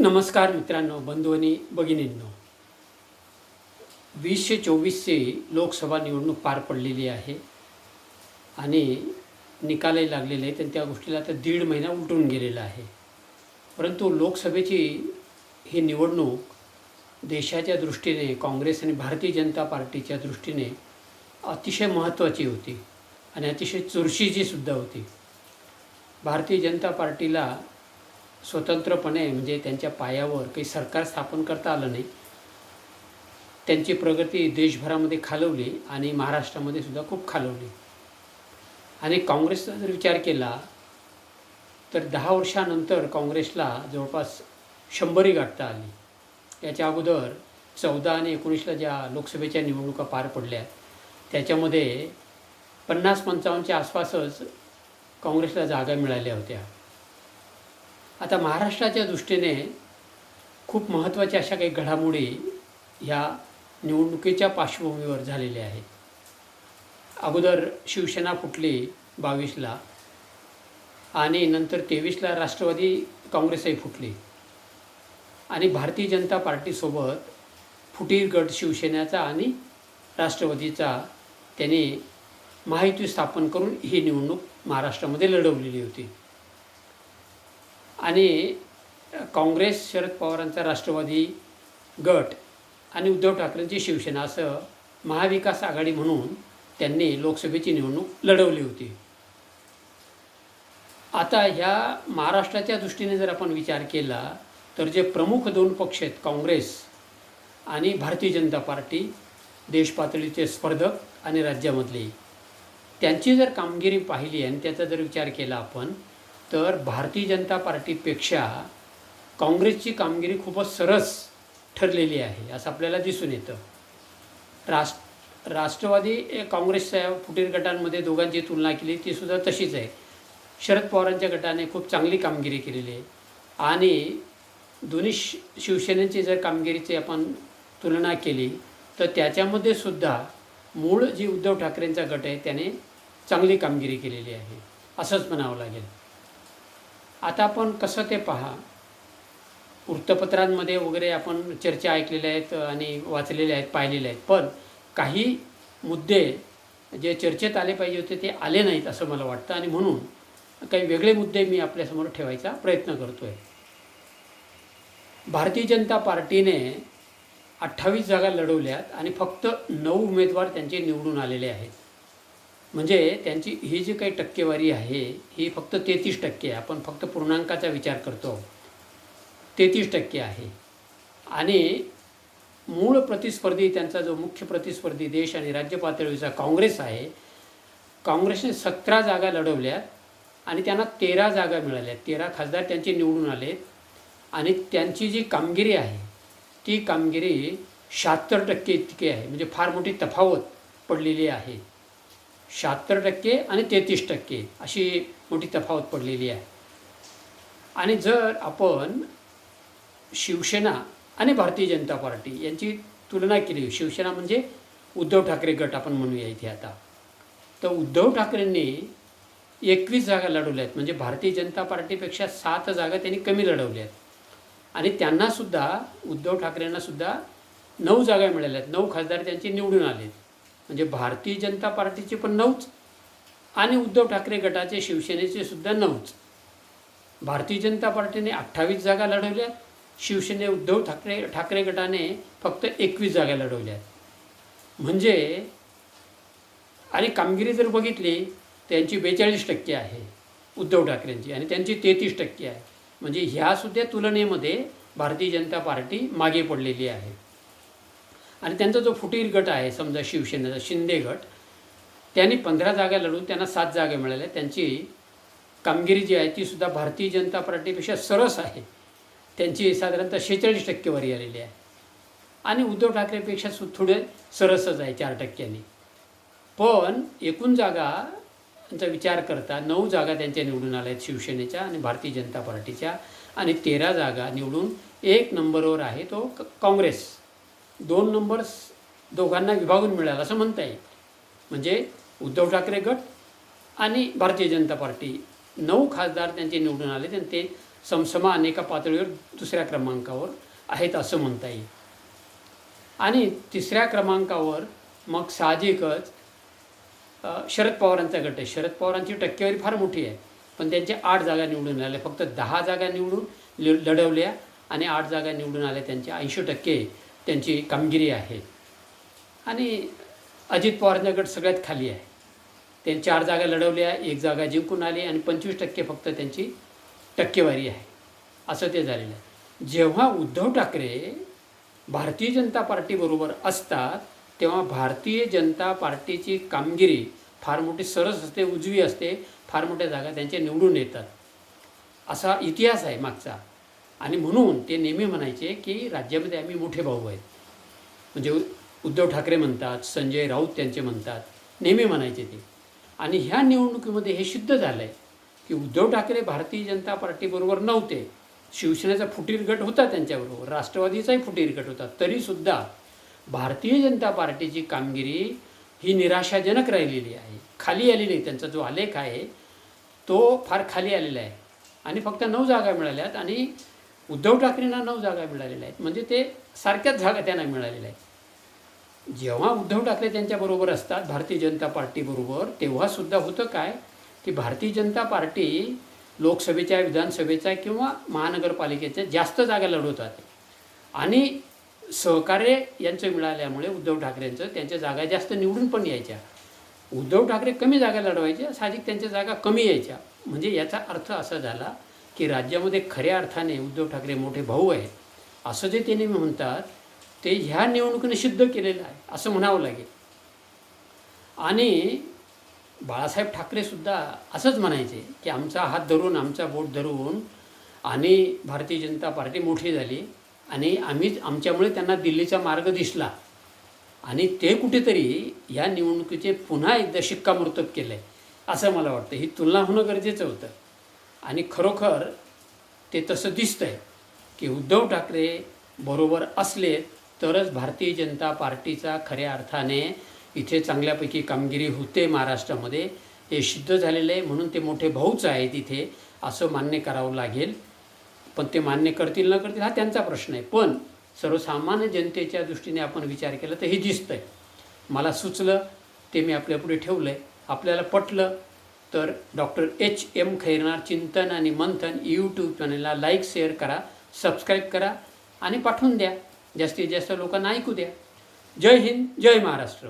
नमस्कार मित्रांनो बंधू आणि भगिनींनो. वीसशे चोवीसची लोकसभा निवडणूक पार पडलेली आहे आणि निकालही लागलेले आहेत आणि त्या गोष्टीला आता दीड महिना उलटून गेलेला आहे. परंतु लोकसभेची ही निवडणूक देशाच्या दृष्टीने काँग्रेस आणि भारतीय जनता पार्टीच्या दृष्टीने अतिशय महत्त्वाची होती आणि अतिशय चुरशीची सुद्धा होती. भारतीय जनता पार्टीला स्वतंत्रपणे म्हणजे त्यांच्या पायावर काही सरकार स्थापन करता आलं नाही. त्यांची प्रगती देशभरामध्ये खालवली आणि महाराष्ट्रामध्ये सुद्धा खूप खालवली. आणि काँग्रेसचा जर विचार केला तर दहा वर्षानंतर काँग्रेसला जवळपास शंभरी गाठता आली. याच्या अगोदर चौदा आणि एकोणीसला ज्या लोकसभेच्या निवडणुका पार पडल्या त्याच्यामध्ये पन्नास पंचावन्नच्या आसपासच काँग्रेसला जागा मिळाल्या होत्या. आता महाराष्ट्राच्या दृष्टीने खूप महत्त्वाच्या अशा काही घडामोडी ह्या निवडणुकीच्या पार्श्वभूमीवर झालेल्या आहेत. अगोदर शिवसेना फुटली बावीसला आणि नंतर तेवीसला राष्ट्रवादी काँग्रेसही फुटली. आणि भारतीय जनता पार्टीसोबत फुटीर गट शिवसेनेचा आणि राष्ट्रवादीचा त्यांनी माहिती स्थापन करून ही निवडणूक महाराष्ट्रामध्ये लढवलेली होती. आणि काँग्रेस शरद पवारांचा राष्ट्रवादी गट आणि उद्धव ठाकरेंची शिवसेना असं महाविकास आघाडी म्हणून त्यांनी लोकसभेची निवडणूक लढवली होती. आता ह्या महाराष्ट्राच्या दृष्टीने जर आपण विचार केला तर जे प्रमुख दोन पक्ष आहेत काँग्रेस आणि भारतीय जनता पार्टी देशपातळीचे स्पर्धक आणि राज्यामधले त्यांची जर कामगिरी पाहिली आणि त्याचा जर विचार केला आपण तर भारतीय जनता पार्टीपेक्षा काँग्रेसची कामगिरी खूपच सरस ठरलेली आहे असं आपल्याला दिसून येतं. राष्ट्र राष्ट्रवादी काँग्रेसच्या फुटीर गटांमध्ये दोघांची तुलना केली ती सुद्धा तशीच आहे. शरद पवारांच्या गटाने खूप चांगली कामगिरी केलेली आहे. आणि दोन्ही शि शिवसेनेची जर कामगिरीची आपण तुलना केली तर त्याच्यामध्ये सुद्धा मूळ जी उद्धव ठाकरेंचा गट आहे त्याने चांगली कामगिरी केलेली आहे असंच म्हणावं लागेल. आता आपण कसं ते पहा. वृत्तपत्रांमध्ये वगैरे आपण चर्चा ऐकलेल्या आहेत आणि वाचलेल्या आहेत पाहिलेल्या आहेत. पण काही मुद्दे जे चर्चेत आले पाहिजे होते ते आले नाहीत असं मला वाटतं. आणि म्हणून काही वेगळे मुद्दे मी आपल्यासमोर ठेवायचा प्रयत्न करतो आहे भारतीय जनता पार्टीने अठ्ठावीस जागा लढवल्यात आणि फक्त नऊ उमेदवार त्यांचे निवडून आलेले आहेत. म्हणजे त्यांची ही जी काही टक्केवारी आहे ही फक्त तेहतीस टक्के आहे आपण फक्त पूर्णांकाचा विचार करतो. तेहतीस टक्के आहे. आणि मूळ प्रतिस्पर्धी त्यांचा जो मुख्य प्रतिस्पर्धी देश आणि राज्य पातळीचा काँग्रेस आहे काँग्रेसने सतरा जागा लढवल्या आणि त्यांना तेरा जागा मिळाल्या तेरा खासदार त्यांचे निवडून आले आणि त्यांची जी कामगिरी आहे ती कामगिरी शहात्तर टक्के इतकी आहे. म्हणजे फार मोठी तफावत पडलेली आहे. शहात्तर टक्के आणि तेहतीस टक्के अशी मोठी तफावत पडलेली आहे. आणि जर आपण शिवसेना आणि भारतीय जनता पार्टी यांची तुलना केली शिवसेना म्हणजे उद्धव ठाकरे गट आपण म्हणूया इथे आता. तर उद्धव ठाकरेंनी एकवीस जागा लढवल्या आहेत. म्हणजे भारतीय जनता पार्टीपेक्षा सात जागा त्यांनी कमी लढवल्या आहेत. आणि त्यांनासुद्धा उद्धव ठाकरेंनासुद्धा नऊ जागा मिळाल्या आहेत. नऊ खासदार त्यांचे निवडून आले आहेत म्हणजे भारतीय जनता पार्टीचे पण नऊच आणि उद्धव ठाकरे गटाचे शिवसेनेचे सुद्धा नऊच. भारतीय जनता पार्टीने अठ्ठावीस जागा लढवल्या शिवसेने उद्धव ठाकरे ठाकरे गटाने फक्त एकवीस जागा लढवल्या. म्हणजे आणि कामगिरी जर बघितली त्यांची बेचाळीस टक्के आहे उद्धव ठाकरेंची आणि त्यांची तेहतीस टक्के आहे. म्हणजे ह्यासुद्धा तुलनेमध्ये भारतीय जनता पार्टी मागे पडलेली आहे. आणि त्यांचा जो फुटीर गट आहे समजा शिवसेनेचा शिंदे गट त्यांनी पंधरा जागा लढून त्यांना सात जागा मिळाल्या. त्यांची कामगिरी जी आहे ती सुद्धा भारतीय जनता पार्टीपेक्षा सरस आहे. त्यांची साधारणतः शेहेचाळीस टक्केवारी आलेली आहे. आणि उद्धव ठाकरेपेक्षा सु थोडे सरसच आहे चार टक्क्यांनी. पण एकूण जागाचा विचार करता नऊ जागा त्यांच्या निवडून आल्या आहेत शिवसेनेच्या आणि भारतीय जनता पार्टीच्या. आणि तेरा जागा निवडून एक नंबरवर आहे तो क- काँग्रेस. दोन नंबर दोघांना विभागून मिळाला असं म्हणता येईल. म्हणजे उद्धव ठाकरे गट आणि भारतीय जनता पार्टी. नऊ खासदार त्यांचे निवडून आले आणि ते समसमा अनेका पातळीवर दुसऱ्या क्रमांकावर आहेत असं म्हणता येईल. आणि तिसऱ्या क्रमांकावर मग साहजिकच शरद पवारांचा गट आहे. शरद पवारांची टक्केवारी फार मोठी आहे. पण त्यांचे आठ जागा निवडून आल्या फक्त दहा जागा निवडून ल- लढवल्या आणि आठ जागा निवडून आल्या त्यांच्या ऐंशी टक्के त्यांची कामगिरी आहे. आणि अजित पवारांचा गट सगळ्यात खाली आहे. त्यांनी चार जागा लढवल्या एक जागा जिंकून आली आणि पंचवीस टक्के फक्त त्यांची टक्केवारी आहे. असं ते झालेलं आहे. जेव्हा उद्धव ठाकरे भारतीय जनता पार्टीबरोबर असतात तेव्हा भारतीय जनता पार्टीची कामगिरी फार मोठी सरस असते उजवी असते फार मोठ्या जागा त्यांच्या निवडून येतात. असा इतिहास आहे मागचा. आणि म्हणून ते नेहमी म्हणायचे की राज्यामध्ये आम्ही मोठे भाऊ आहेत. म्हणजे उद्धव ठाकरे म्हणतात संजय राऊत त्यांचे म्हणतात नेहमी म्हणायचे ते. आणि ह्या निवडणुकीमध्ये हे सिद्ध झालं आहे की उद्धव ठाकरे भारतीय जनता पार्टीबरोबर नव्हते. शिवसेनेचा फुटीर गट होता त्यांच्याबरोबर राष्ट्रवादीचाही फुटीर गट होता. तरीसुद्धा भारतीय जनता पार्टीची कामगिरी ही निराशाजनक राहिलेली आहे. खाली आलेली आहे त्यांचा जो आलेख आहे तो फार खाली आलेला आहे. आणि फक्त नऊ जागा मिळाल्यात आणि उद्धव ठाकरेंना नऊ जागा मिळालेल्या आहेत. म्हणजे ते सारख्याच जागा त्यांना मिळालेल्या आहेत. जेव्हा उद्धव ठाकरे त्यांच्याबरोबर असतात भारतीय जनता पार्टीबरोबर तेव्हासुद्धा होतं काय? की भारतीय जनता पार्टी लोकसभेच्या विधानसभेच्या किंवा महानगरपालिकेच्या जास्त जागा लढवतात. आणि सहकार्य यांचं मिळाल्यामुळे उद्धव ठाकरेंचं त्यांच्या जागा जास्त निवडून पण यायच्या. उद्धव ठाकरे कमी जागा लढवायच्या साहजिक त्यांच्या जागा कमी यायच्या. म्हणजे याचा अर्थ असा झाला की राज्यामध्ये खऱ्या अर्थाने उद्धव ठाकरे मोठे भाऊ आहेत असं जे ते नेहमी म्हणतात ते ह्या निवडणुकीने सिद्ध केलेलं आहे असं म्हणावं लागेल. आणि बाळासाहेब ठाकरेसुद्धा असंच म्हणायचे की आमचा हात धरून आमचा बोट धरून आणि भारतीय जनता पार्टी मोठी झाली आणि आम्हीच आमच्यामुळे त्यांना दिल्लीचा मार्ग दिसला. आणि ते कुठेतरी या निवडणुकीचे पुन्हा एकदा शिक्कामोर्तब केलं आहे असं मला वाटतं. ही तुलना होणं गरजेचं होतं. आणि खरोखर ते तसं दिसतं आहे की उद्धव ठाकरे बरोबर असले तरच भारतीय जनता पार्टीचा खऱ्या अर्थाने इथे चांगल्यापैकी कामगिरी होते महाराष्ट्रामध्ये. हे सिद्ध झालेलं आहे. म्हणून ते मोठे भाऊच आहेत इथे असं मान्य करावं लागेल. पण ते मान्य करतील न करतील हा त्यांचा प्रश्न आहे. पण सर्वसामान्य जनतेच्या दृष्टीने आपण विचार केला तर हे दिसतं आहे मला सुचलं ते मी आपल्यापुढे ठेवलं आहे आपल्याला पटलं तर डॉक्टर एच एम खैरनार चिंतन आणि मंथन यूट्यूब चॅनलला लाईक शेअर करा सबस्क्राईब करा आणि पाठवून द्या. जास्तीत जास्त लोकांना ऐकू द्या. जय हिंद जय महाराष्ट्र.